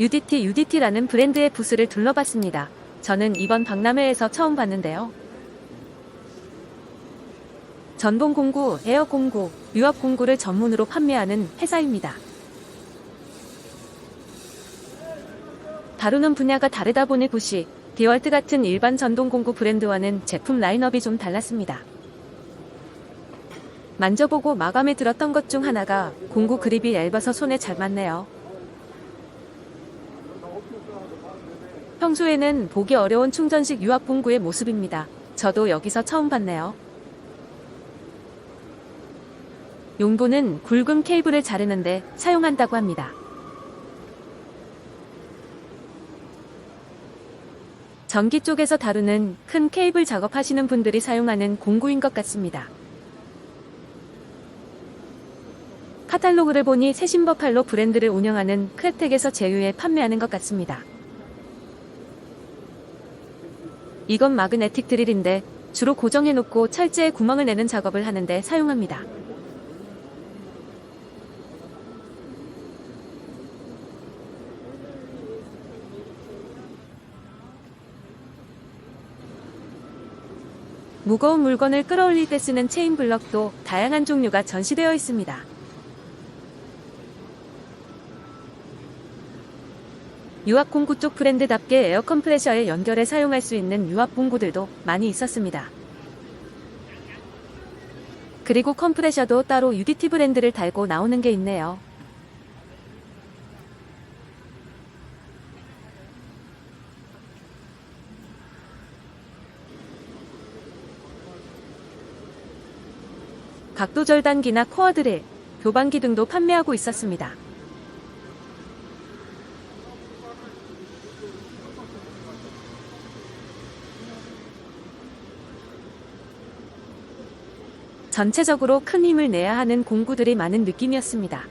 UDT UDT라는 브랜드의 부스를 둘러봤습니다. 저는 이번 박람회에서 처음 봤는데요. 전동 공구, 에어 공구, 유압 공구를 전문으로 판매하는 회사입니다. 다루는 분야가 다르다 보니 부시, 디월트 같은 일반 전동 공구 브랜드와는 제품 라인업이 좀 달랐습니다. 만져보고 마감에 들었던 것 중 하나가 공구 그립이 얇아서 손에 잘 맞네요. 평소에는 보기 어려운 충전식 유압 공구의 모습입니다. 저도 여기서 처음 봤네요. 용도는 굵은 케이블을 자르는데 사용한다고 합니다. 전기 쪽에서 다루는 큰 케이블 작업하시는 분들이 사용하는 공구인 것 같습니다. 카탈로그를 보니 세신 버팔로 브랜드를 운영하는 크레텍에서 제휴해 판매하는 것 같습니다. 이건 마그네틱 드릴인데 주로 고정해놓고 철제에 구멍을 내는 작업을 하는데 사용합니다. 무거운 물건을 끌어올릴 때 쓰는 체인 블럭도 다양한 종류가 전시되어 있습니다. 유압 공구 쪽 브랜드답게 에어 컴프레셔에 연결해 사용할 수 있는 유압 공구들도 많이 있었습니다. 그리고 컴프레셔도 따로 UDT 브랜드를 달고 나오는 게 있네요. 각도 절단기나 코어 드릴, 교반기 등도 판매하고 있었습니다. 전체적으로 큰 힘을 내야 하는 공구들이 많은 느낌이었습니다.